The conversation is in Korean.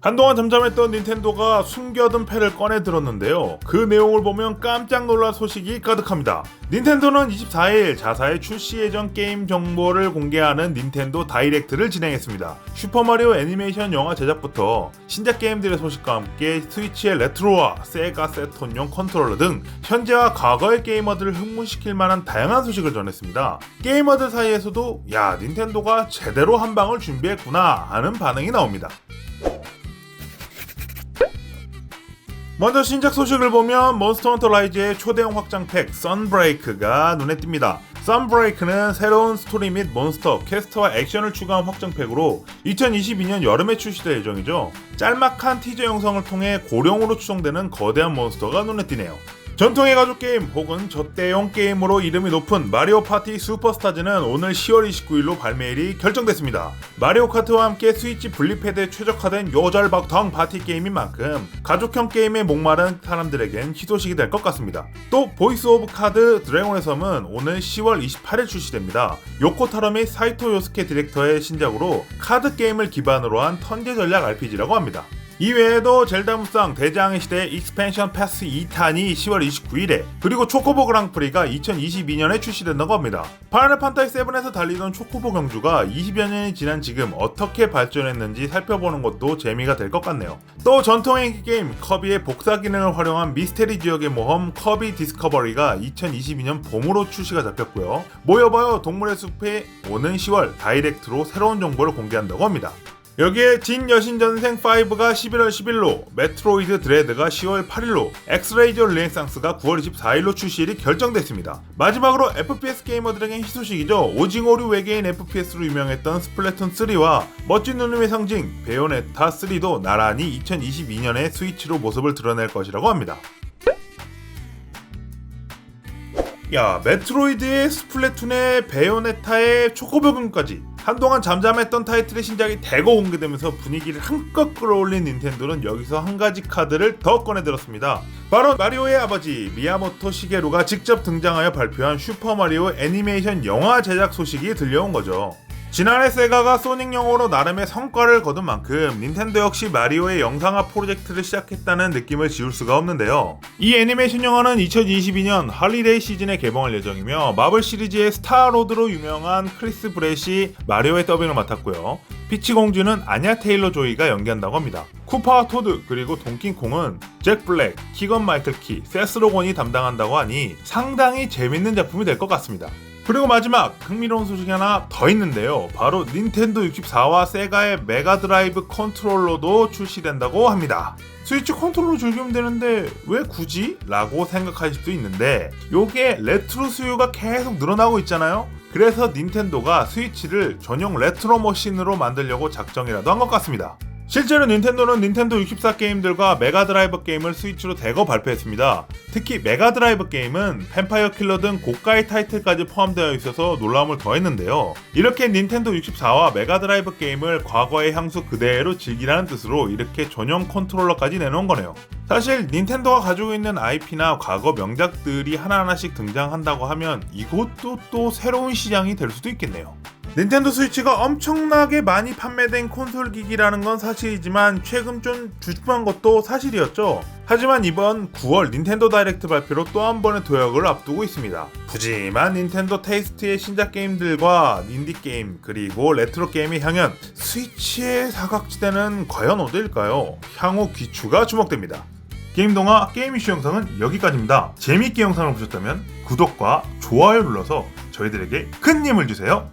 한동안 잠잠했던 닌텐도가 숨겨둔 패를 꺼내 들었는데요. 그 내용을 보면 깜짝 놀랄 소식이 가득합니다. 닌텐도는 24일 자사의 출시 예정 게임 정보를 공개하는 닌텐도 다이렉트를 진행했습니다. 슈퍼마리오 애니메이션 영화 제작부터 신작 게임들의 소식과 함께 스위치의 레트로와 세가 세톤용 컨트롤러 등 현재와 과거의 게이머들을 흥분시킬 만한 다양한 소식을 전했습니다. 게이머들 사이에서도 야 닌텐도가 제대로 한 방을 준비했구나 하는 반응이 나옵니다. 먼저 신작 소식을 보면 몬스터 헌터 라이즈의 초대형 확장팩 썬브레이크가 눈에 띕니다. 썬브레이크는 새로운 스토리 및 몬스터, 퀘스트와 액션을 추가한 확장팩으로 2022년 여름에 출시될 예정이죠. 짤막한 티저 영상을 통해 고령으로 추정되는 거대한 몬스터가 눈에 띄네요. 전통의 가족 게임 혹은 저대용 게임으로 이름이 높은 마리오 파티 슈퍼스타즈는 오늘 10월 29일로 발매일이 결정됐습니다. 마리오 카트와 함께 스위치 분리패드에 최적화된 요절박통 파티 게임인 만큼 가족형 게임에 목마른 사람들에겐 희소식이 될 것 같습니다. 또 보이스 오브 카드 드래곤의 섬은 오늘 10월 28일 출시됩니다. 요코타로 및 사이토 요스케 디렉터의 신작으로 카드 게임을 기반으로 한 턴제 전략 RPG라고 합니다. 이외에도 젤다 무쌍 대장의 시대 익스펜션 패스 2탄이 10월 29일에 그리고 초코보 그랑프리가 2022년에 출시된다고 합니다. 파이널 판타지 7에서 달리던 초코보 경주가 20여 년이 지난 지금 어떻게 발전했는지 살펴보는 것도 재미가 될 것 같네요. 또 전통의 게임 커비의 복사 기능을 활용한 미스테리 지역의 모험 커비 디스커버리가 2022년 봄으로 출시가 잡혔고요. 모여봐요 동물의 숲에 오는 10월 다이렉트로 새로운 정보를 공개한다고 합니다. 여기에 진 여신 전생 5가 11월 10일로, 메트로이드 드레드가 10월 8일로, 엑스레이저 르네상스가 9월 24일로 출시일이 결정됐습니다. 마지막으로 FPS 게이머들에겐 희소식이죠. 오징어류 외계인 FPS로 유명했던 스플래툰 3와 멋진 누님의 상징 베요네타 3도 나란히 2022년에 스위치로 모습을 드러낼 것이라고 합니다. 야, 메트로이드의 스플래툰의 베요네타의 초코버금까지 한동안 잠잠했던 타이틀의 신작이 대거 공개되면서 분위기를 한껏 끌어올린 닌텐도는 여기서 한 가지 카드를 더 꺼내들었습니다. 바로 마리오의 아버지 미야모토 시게루가 직접 등장하여 발표한 슈퍼마리오 애니메이션 영화 제작 소식이 들려온 거죠. 지난해 세가가 소닉 영어로 나름의 성과를 거둔 만큼 닌텐도 역시 마리오의 영상화 프로젝트를 시작했다는 느낌을 지울 수가 없는데요. 이 애니메이션 영화는 2022년 할리데이 시즌에 개봉할 예정이며 마블 시리즈의 스타로드로 유명한 크리스 브렛이 마리오의 더빙을 맡았고요. 피치 공주는 아냐 테일러 조이가 연기한다고 합니다. 쿠파와 토드 그리고 동킹콩은 잭 블랙, 키건 마이클 키, 세스 로건이 담당한다고 하니 상당히 재밌는 작품이 될 것 같습니다. 그리고 마지막 흥미로운 소식이 하나 더 있는데요. 바로 닌텐도 64와 세가의 메가드라이브 컨트롤러도 출시된다고 합니다. 스위치 컨트롤러 즐기면 되는데 왜 굳이? 라고 생각하실 수도 있는데 요게 레트로 수요가 계속 늘어나고 있잖아요. 그래서 닌텐도가 스위치를 전용 레트로 머신으로 만들려고 작정이라도 한 것 같습니다. 실제로 닌텐도는 닌텐도 64 게임들과 메가드라이브 게임을 스위치로 대거 발표했습니다. 특히 메가드라이브 게임은 펜파이어 킬러 등 고가의 타이틀까지 포함되어 있어서 놀라움을 더했는데요. 이렇게 닌텐도 64와 메가드라이브 게임을 과거의 향수 그대로 즐기라는 뜻으로 이렇게 전용 컨트롤러까지 내놓은 거네요. 사실 닌텐도가 가지고 있는 IP나 과거 명작들이 하나하나씩 등장한다고 하면 이것도 또 새로운 시장이 될 수도 있겠네요. 닌텐도 스위치가 엄청나게 많이 판매된 콘솔 기기라는 건 사실이지만 최근 좀 주춤한 것도 사실이었죠. 하지만 이번 9월 닌텐도 다이렉트 발표로 또 한 번의 도약을 앞두고 있습니다. 푸짐한 닌텐도 테이스트의 신작 게임들과 인디 게임 그리고 레트로 게임의 향연 스위치의 사각지대는 과연 어디일까요? 향후 귀추가 주목됩니다. 게임 동화 게임 이슈 영상은 여기까지입니다. 재미있게 영상을 보셨다면 구독과 좋아요 눌러서 저희들에게 큰 힘을 주세요.